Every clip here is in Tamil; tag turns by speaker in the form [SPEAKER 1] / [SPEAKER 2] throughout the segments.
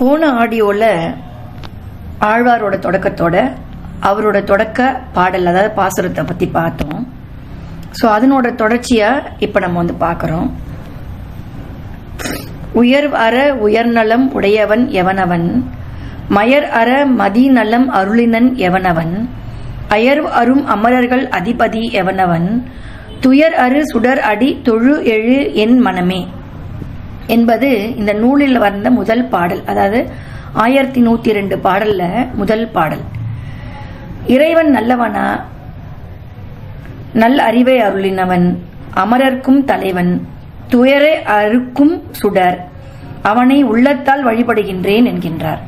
[SPEAKER 1] போன ஆடியோவில் ஆழ்வாரோட தொடக்கத்தோட அவரோட தொடக்க பாடல் அதாவது பாசுரத்தை பற்றி பார்த்தோம். ஸோ அதனோட தொடர்ச்சியாக இப்போ நம்ம வந்து பார்க்குறோம். உயர் அற உயர்நலம் உடையவன் எவனவன்? மயர் அற மதிநலம் அருளினன் எவனவன்? அயர் அரும் அமரர்கள் அதிபதி எவனவன்? துயர் அரு சுடர் அடி தொழு எழு என் மனமே. என்பது இந்த நூலில் வந்த முதல் பாடல். அதாவது ஆயிரத்தி நூற்றி ரெண்டு பாடல்ல முதல் பாடல். இறைவன் நல்லவனா? நல் அறிவை அருளினவன் அமரர்க்கும் தலைவன் துயரை அறுக்கும் சுடர் அவனை உள்ளத்தால் வழிபடுகின்றேன் என்கின்றார்.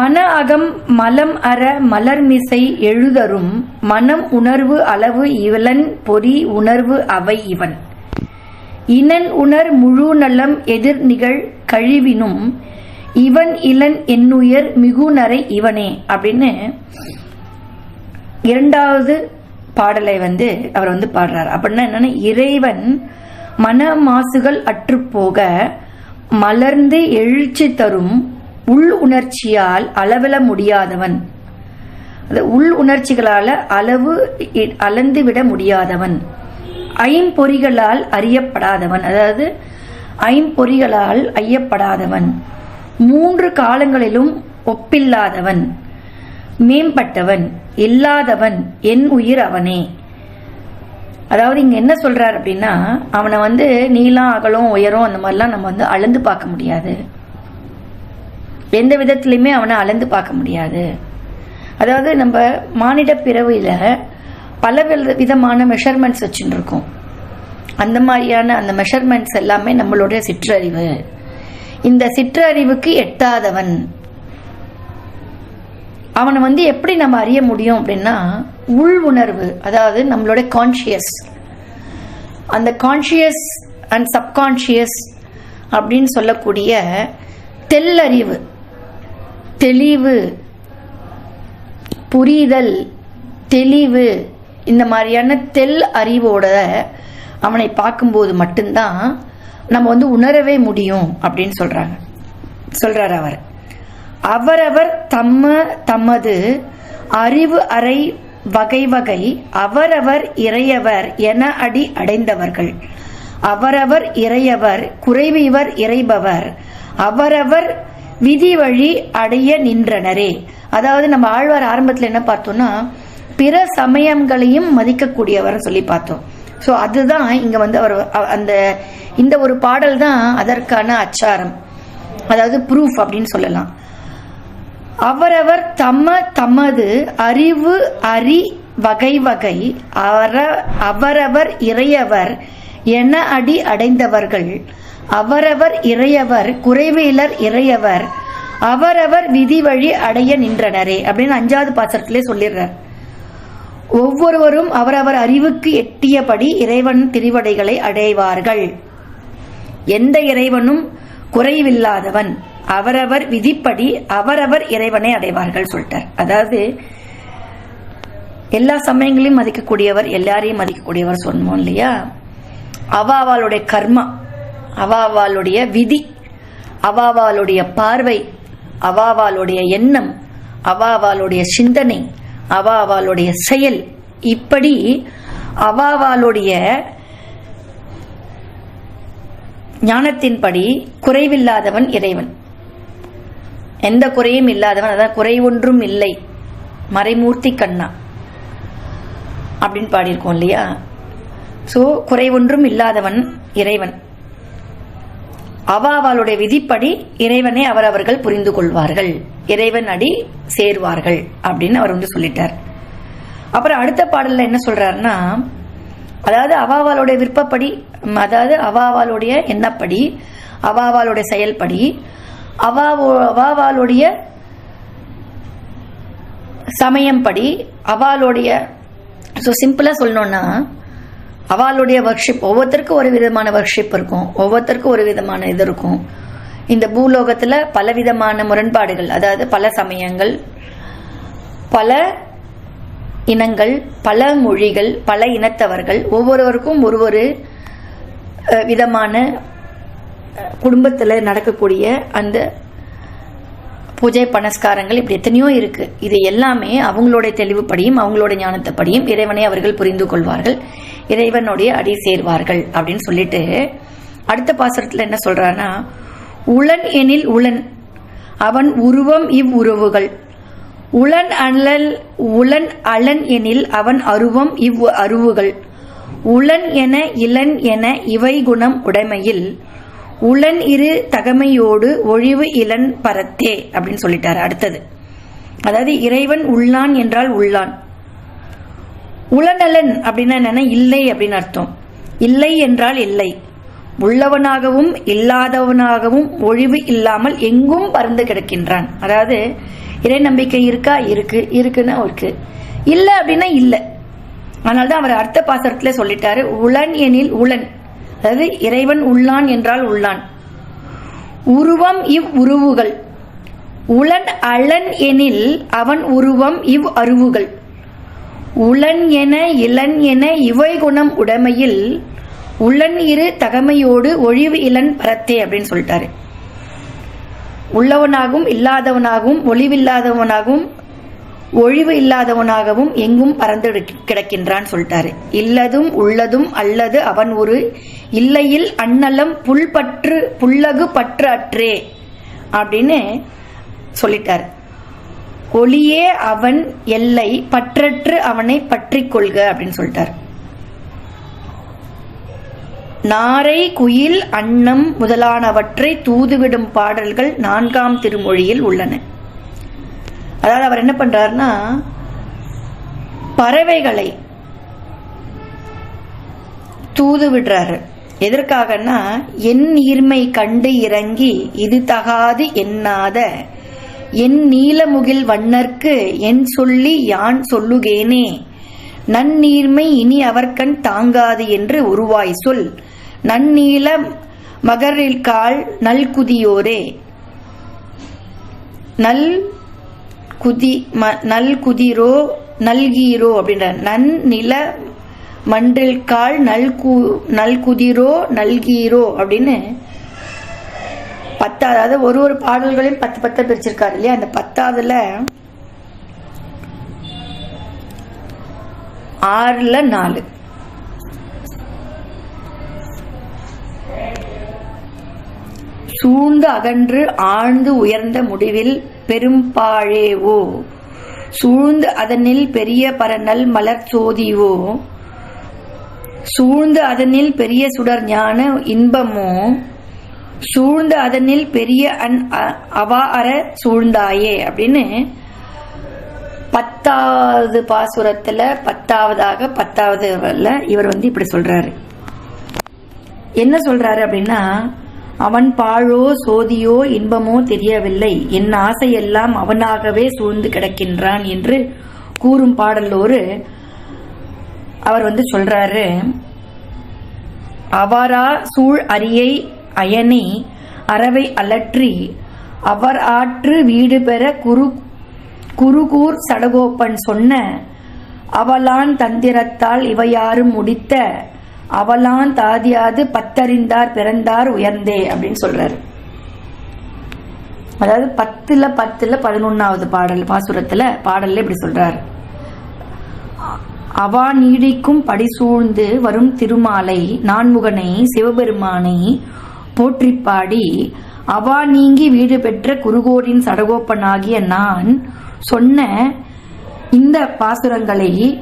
[SPEAKER 1] மன அகம் மலம் அற மலர்மிசை எழுதரும் மனம் உணர்வு அளவு இவலன் பொறி உணர்வு அவை இவன். இனன் உணர் முழு நலம் எதிர் நிகழ் கழிவினும் இவன் இளன் என்னுயர் மிகுநரை இவனே அப்படின்னு இரண்டாவது பாடலை வந்து அவர் வந்து பாடுறார். அப்படின்னா என்னன்னா இறைவன் மன மாசுகள் அற்றுப்போக மலர்ந்து எழுச்சி தரும் உள் உணர்ச்சியால் அளவில முடியாதவன். உள் உணர்ச்சிகளால அளவு அளந்து விட முடியாதவன். ஐம்பொறிகளால் அறியப்படாதவன் அதாவது ஐம்பொறிகளால் ஐயப்படாதவன் மூன்று காலங்களிலும் ஒப்பில்லாதவன் மேம்பட்டவன் இல்லாதவன் என் உயிர் அவனே. அதாவது இங்க என்ன சொல்றாரு அப்படின்னா அவனை வந்து நீளம் அகலம் உயரம் அந்த மாதிரிலாம் நம்ம வந்து அளந்து பார்க்க முடியாது. எந்த விதத்திலையுமே அவனை அளந்து பார்க்க முடியாது. அதாவது நம்ம மானிட பிறவியில பல வித- விதமான மெஷர்மெண்ட்ஸ் வச்சுட்டு இருக்கோம் அந்த மாதிரியான அந்த மெஷர்மெண்ட்ஸ் எல்லாமே நம்மளுடைய சிற்றறிவு. இந்த சிற்றறிவுக்கு எட்டாதவன். அவனை வந்து எப்படி நம்ம அறிய முடியும் அப்படின்னா உள் உணர்வு அதாவது நம்மளுடைய கான்ஷியஸ் அந்த கான்ஷியஸ் அண்ட் சப்கான்ஷியஸ் அப்படின்னு சொல்லக்கூடிய தெல்லறிவு தெளிவு புரிதல் தெளிவு இந்த மாதிரியான தெல் அறிவோட அவனை பார்க்கும்போது மட்டும்தான் நம்ம வந்து உணரவே முடியும் அப்படின்னு சொல்றாங்க. சொல்றார் அவர். அவரவர் தம்ம தமது அறிவு அறை வகை வகை அவரவர் இறையவர் என அடி அடைந்தவர்கள். அவரவர் இறையவர் குறைவிவர் இறைபவர். அவரவர் விதி வழி அடைய நின்றனரே. அதாவது நம்ம ஆழ்வார் ஆரம்பத்தில் என்ன பார்த்தோம்னா பிற சமயங்களையும் மதிக்கக்கூடியவர் சொல்லி பார்த்தோம். ஸோ அதுதான் இங்கே வந்து அவர் அந்த இந்த ஒரு பாடல் தான் அதற்கான அச்சாரம். அதாவது ப்ரூஃப் அப்படின்னு சொல்லலாம். அவரவர் தம்ம தமது அறிவு அறி வகை வகை அவர அவரவர் இறையவர் என அடி அடைந்தவர்கள் அவரவர் இறையவர் குறைவேலர் இறையவர் அவரவர் விதி வழி அடைய நின்றனரே அப்படின்னு அஞ்சாவது பாசத்திலே சொல்லிடுறார். ஒவ்வொருவரும் அவரவர் அறிவுக்கு எட்டியபடி இறைவன் திருவடைகளை அடைவார்கள். எந்த இறைவனும் குறைவில்லாதவன். அவரவர் விதிப்படி அவரவர் இறைவனை அடைவார்கள் சொல்லிட்டார். அதாவது எல்லா சமயங்களையும் மதிக்கக்கூடியவர் எல்லாரையும் மதிக்கக்கூடியவர் சொன்னோம் இல்லையா? அவாவாளுடைய கர்மா அவாவாளுடைய விதி அவாவாளுடைய பார்வை அவாவாளுடைய எண்ணம் அவாவாளுடைய சிந்தனை அவாவாளுடைய செயல். இப்படி அவாவாளுடைய ஞானத்தின்படி குறைவில்லாதவன் இறைவன். எந்த குறையும் இல்லாதவன் அதான் குறை ஒன்றும் இல்லை. மறைமூர்த்தி கண்ணா. அப்படின்னு பாடியிருக்கோம் இல்லையா? ஸோ குறை ஒன்றும் இல்லாதவன் இறைவன். அவாவாளுடைய விதிப்படி இறைவனை அவரவர்கள் புரிந்து கொள்வார்கள். இறைவன் அடி சேர்வார்கள் அப்படின்னு அவர் வந்து சொல்லிட்டார். அப்புறம் அடுத்த பாடல்ல என்ன சொல்றாருன்னா அதாவது அவாவாளுடைய விருப்பப்படி அதாவது அவாவாளுடைய எண்ணப்படி அவாவாளுடைய செயல்படி அவாவோ அவாவாளுடைய சமயம்படி அவாளுடைய ஸோ சிம்பிளாக சொல்லணும்னா அவளுடைய ஒர்க்ஷிப் ஒவ்வொருத்தருக்கும் ஒரு விதமான ஒர்க்ஷிப் இருக்கும். ஒவ்வொருத்தருக்கும் ஒரு விதமான இது இருக்கும். இந்த பூலோகத்தில் பலவிதமான முரண்பாடுகள் அதாவது பல சமயங்கள் பல இனங்கள் பல மொழிகள் பல இனத்தவர்கள் ஒவ்வொருவருக்கும் ஒரு ஒரு விதமான குடும்பத்தில் நடக்கக்கூடிய அந்த பூஜை பனஸ்காரங்கள் இப்படி எத்தனையோ இருக்கு. இது எல்லாமே அவங்களுடைய தெளிவுப்படியும் அவங்களோட ஞானத்தைப்படியும் இறைவனை அவர்கள் புரிந்து கொள்வார்கள். இறைவனுடைய அடி சேர்வார்கள் அப்படின்னு சொல்லிட்டு அடுத்த பாசுரத்தில் என்ன சொல்றாருன்னா உளன் எனில் உளன் அவன் உருவம் இவ் உறவுகள் உளன் அழல் உளன் அலன் எனில் அவன் அருவம் இவ் அருவுகள். உளன் என இளன் என இவை குணம் உடைமையில் உளன் இரு தகமையோடு ஒழிவு இளன் பரத்தே அப்படின்னு சொல்லிட்டாரு அடுத்தது. அதாவது இறைவன் உள்ளான் என்றால் உள்ளான். உளநலன் அப்படின்னா என்னன்னா இல்லை அப்படின்னு அர்த்தம். இல்லை என்றால் இல்லை. உள்ளவனாகவும் இல்லாதவனாகவும் ஒழிவு இல்லாமல் எங்கும் பறந்து கிடக்கின்றான். அதாவது இறை நம்பிக்கை இருக்கா? இருக்கு. இருக்குன்னா இருக்கு. இல்லை அப்படின்னா இல்லை. அதனால்தான் அவர் அர்த்த பாசரத்தில் சொல்லிட்டாரு உளன் எனில் உளன். அதாவது இறைவன் உள்ளான் என்றால் உள்ளான். உருவம் இவ் உருவுகள். உளன் அலன் எனில் அவன் உருவம் இவ் அருவுகள். உளன் என இளன் என இவை குணம் உடைமையில் உள்ளன் இரு தகமையோடு ஒழிவு இளன் பரத்தே அப்படின்னு சொல்லிட்டாரு. உள்ளவனாகவும் இல்லாதவனாகவும் ஒளிவில்லாதவனாகவும் ஒழிவு இல்லாதவனாகவும் எங்கும் பறந்து கிடக்கின்றான் சொல்லிட்டாரு. இல்லதும் உள்ளதும் அல்லது அவன் ஒரு இல்லையில் அன்னலம் புல்பற்று புல்லகு பற்று அற்றே அப்படின்னு சொல்லிட்டார். ஒளியே அவன் எல்லை பற்றற்று அவனை பற்றி கொள்க அப்படின்னு சொல்லிட்டார். நாரை குயில் அன்னம் முதலானவற்றை தூதுவிடும் பாடல்கள் நான்காம் திருமொழியில் உள்ளன. அதாவது அவர் என்ன பண்றாருன்னா பறவைகளை தூது விடுறாரு எதற்காகனா என் நீர்மை கண்டு இறங்கி இது தகாது எண்ணாத. என் நீலமுகில் வண்ணர்க்கு என் சொல்லி யான் சொல்லுகேனே. நன்னீர்மை இனி அவர்கண் தாங்காது என்று உருவாய் சொல். நன்னீல மகரில்கால் நல்குதியோரே நல் குதி ம நல்கீரோ அப்படின்ற நன் நில மண்டில் கால் நல்கு நல்குதிரோ நல்கீரோ அப்படின்னு பத்தாவது அதாவது ஒரு ஒரு பாடல்களையும் பத்து பத்தை பிரிச்சிருக்காரு இல்லையா? அந்த பத்தாவதுல ஆறுல நாலு. சூழ்ந்து அகன்று ஆழ்ந்து உயர்ந்த முடிவில் பெரும்பாழேவோ? சூழ்ந்து அதனில் பெரிய பரநல் மலர் சோதிவோ? சூழ்ந்து அதனில் பெரிய சுடர் ஞான இன்பமோ? சூழ்ந்து அதனில் பெரிய அன் அவா அற சூழ்ந்தாயே? அப்படின்னு பத்தாவது பாசுரத்துல பத்தாவதாக பத்தாவது இவர் வந்து இப்படி சொல்றாரு. என்ன சொல்றாரு அப்படின்னா அவன் பாழோ சோதியோ இன்பமோ தெரியவில்லை. என் ஆசையெல்லாம் அவனாகவே சூழ்ந்து கிடக்கின்றான் என்று கூறும் பாடலோரு அவர் வந்து சொல்றாரு அவரா சூழ் அரியை அயனி அறவை அலற்றி அவர் ஆற்று வீடு பெற குரு குருகூர் சடகோப்பன் சொன்ன அவலான் தந்திரத்தால் இவையாரும் முடித்த அவலான் தாதியாது பத்தறிந்தார் பிறந்தார் உயர்ந்தே அப்படின்னு சொல்றாரு. அதாவது பத்துல பத்துல பதினொன்னாவது பாடல் பாசுரத்துல பாடல்ல இப்படி சொல்றாரு. அவா நீடிக்கும் படி சூழ்ந்து வரும் திருமாலை நான்முகனை சிவபெருமானை போற்றிப்பாடி. அவா நீங்கி வீடு பெற்ற குருகோரின் சடகோப்பனாகிய நான் சொன்ன இந்த பாசுரங்களை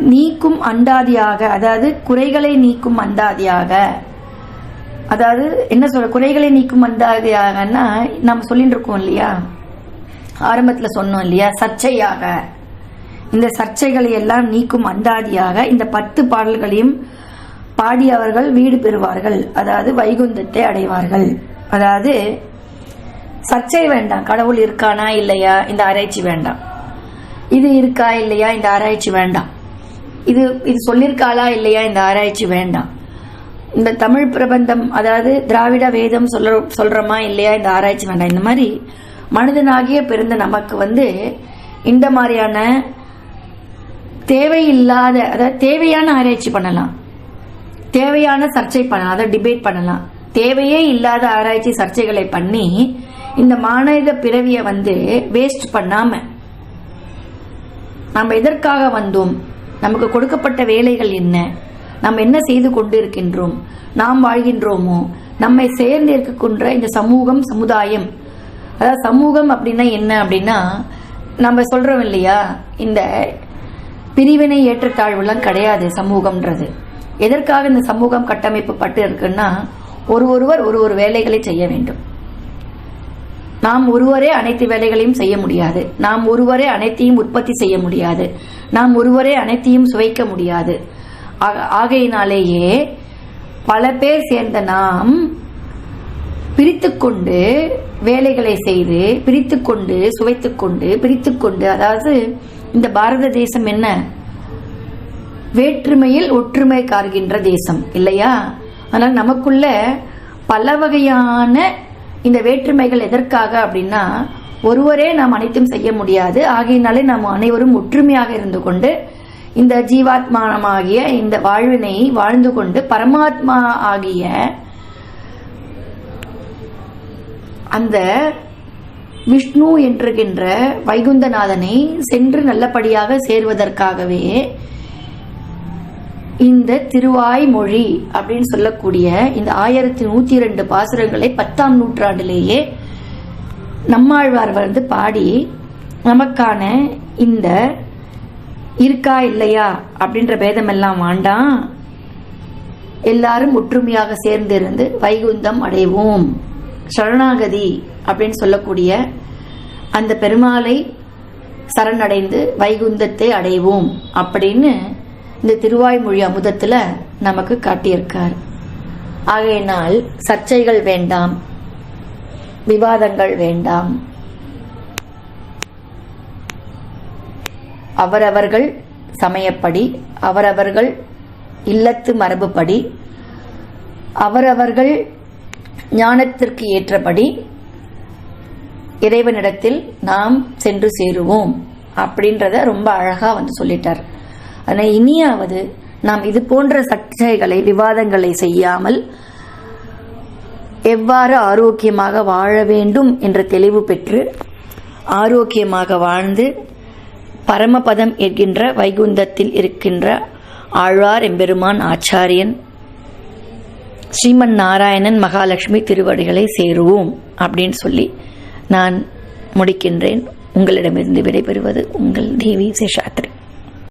[SPEAKER 1] நீக்கும் அண்டாதியாக அதாவது குறைகளை நீக்கும் அண்டாதியாக அதாவது என்ன சொல்ற குறைகளை நீக்கும் அண்டாதியாகன்னா நம்ம சொல்லிட்டு இருக்கோம் இல்லையா? ஆரம்பத்தில் சொன்னோம் இல்லையா? சர்ச்சையாக. இந்த சர்ச்சைகளை எல்லாம் நீக்கும் அந்தாதியாக இந்த பத்து பாடல்களையும் பாடியவர்கள் வீடு பெறுவார்கள். அதாவது வைகுந்தத்தை அடைவார்கள். அதாவது சர்ச்சை வேண்டாம் கடவுள் இருக்கானா இல்லையா? இந்த ஆராய்ச்சி வேண்டாம். இது இருக்கா இல்லையா? இந்த ஆராய்ச்சி வேண்டாம். இது இது சொல்லியிருக்காளா இல்லையா? இந்த ஆராய்ச்சி வேண்டாம். இந்த தமிழ் பிரபந்தம் அதாவது திராவிட வேதம் சொல்ற சொல்றோமா இல்லையா? இந்த ஆராய்ச்சி வேண்டாம். இந்த மாதிரி மனிதனாகிய பிறந்த நமக்கு வந்து இந்த மாதிரியான தேவையில்லாத அதாவது தேவையான ஆராய்ச்சி பண்ணலாம். தேவையான சர்ச்சை பண்ணலாம் அதை டிபேட் பண்ணலாம். தேவையே இல்லாத ஆராய்ச்சி சர்ச்சைகளை பண்ணி இந்த மாநில பிறவியை வந்து வேஸ்ட் பண்ணாம நம்ம எதற்காக வந்தோம்? நமக்கு கொடுக்கப்பட்ட வேலைகள் என்ன? நாம் என்ன செய்து கொண்டிருக்கின்றோம்? நாம் வாழ்கின்றோமோ? நம்மை சேர்ந்து இருக்கின்ற இந்த சமூகம் சமுதாயம். அதாவது சமூகம் அப்படின்னா என்ன அப்படின்னா நம்ம சொல்றோம் இல்லையா? இந்த பிரிவினை ஏற்றத்தாழ்வுலாம் கிடையாது சமூகம்ன்றது. எதற்காக இந்த சமூகம் கட்டமைப்பு பட்டு இருக்குன்னா ஒரு ஒருவர் ஒரு ஒரு வேலைகளை செய்ய வேண்டும். நாம் ஒருவரே அனைத்து வேலைகளையும் செய்ய முடியாது. நாம் ஒருவரே அனைத்தையும் உற்பத்தி செய்ய முடியாது. நாம் ஒருவரே அனைத்தையும் சுவைக்க முடியாது. ஆக- ஆகையினாலேயே பல பேர் சேர்ந்த நாம் பிரித்துக்கொண்டு வேலைகளை செய்து பிரித்துக்கொண்டு சுவைத்துக்கொண்டு பிரித்துக்கொண்டு அதாவது இந்த பாரத தேசம் என்ன? வேற்றுமையில் ஒற்றுமை கார்கின்ற தேசம் இல்லையா? ஆனால் நமக்குள்ள பல வகையான இந்த வேற்றுமைகள் எதற்காக அப்படின்னா ஒருவரே நாம் அனைத்தும் செய்ய முடியாது. ஆகையினாலே நாம் அனைவரும் ஒற்றுமையாக இருந்து கொண்டு இந்த ஜீவாத்மானமாகிய இந்த வாழ்வினை வாழ்ந்து கொண்டு பரமாத்மா ஆகிய அந்த விஷ்ணு என்றுகின்ற வைகுந்தநாதனை சென்று நல்லபடியாக சேர்வதற்காகவே இந்த திருவாய்மொழி அப்படின்னு சொல்லக்கூடிய இந்த ஆயிரத்தி நூத்தி ரெண்டு பாசுரங்களை பத்தாம் நூற்றாண்டிலேயே நம்மாழ்வார் வந்து பாடி நமக்கான இந்த இருக்கா இல்லையா? அப்படின்ற பேதமெல்லாம் வேண்டாம் எல்லாரும் ஒற்றுமையாக சேர்ந்திருந்து வைகுந்தம் அடைவோம். சரணாகதி அப்படின்னு சொல்லக்கூடிய அந்த பெருமாளை சரணடைந்து வைகுந்தத்தை அடைவோம் அப்படின்னு இந்த திருவாய்மொழி அமுதத்துல நமக்கு காட்டியிருக்கார். ஆகையினால் சர்ச்சைகள் வேண்டாம் விவாதங்கள் வேண்டாம். அவரவர்கள் சமயப்படி அவரவர்கள் இல்லத்து மரபுப்படி அவரவர்கள் ஞானத்திற்கு ஏற்றபடி இறைவனிடத்தில் நாம் சென்று சேருவோம் அப்படின்றத ரொம்ப அழகா வந்து சொல்லிட்டார். ஆனால் இனியாவது நாம் இது போன்ற சர்ச்சைகளை விவாதங்களை செய்யாமல் எவ்வாறு ஆரோக்கியமாக வாழ வேண்டும் என்ற தெளிவு பெற்று ஆரோக்கியமாக வாழ்ந்து பரமபதம் என்கின்ற வைகுந்தத்தில் இருக்கின்ற ஆழ்வார் எம்பெருமான் ஆச்சாரியன் ஸ்ரீமன் நாராயணன் மகாலட்சுமி திருவடிகளை சேருவோம் அப்படின்னு சொல்லி நான் முடிக்கின்றேன். உங்களிடமிருந்து விடைபெறுவது உங்கள் தேவி சேஷாத்ரி.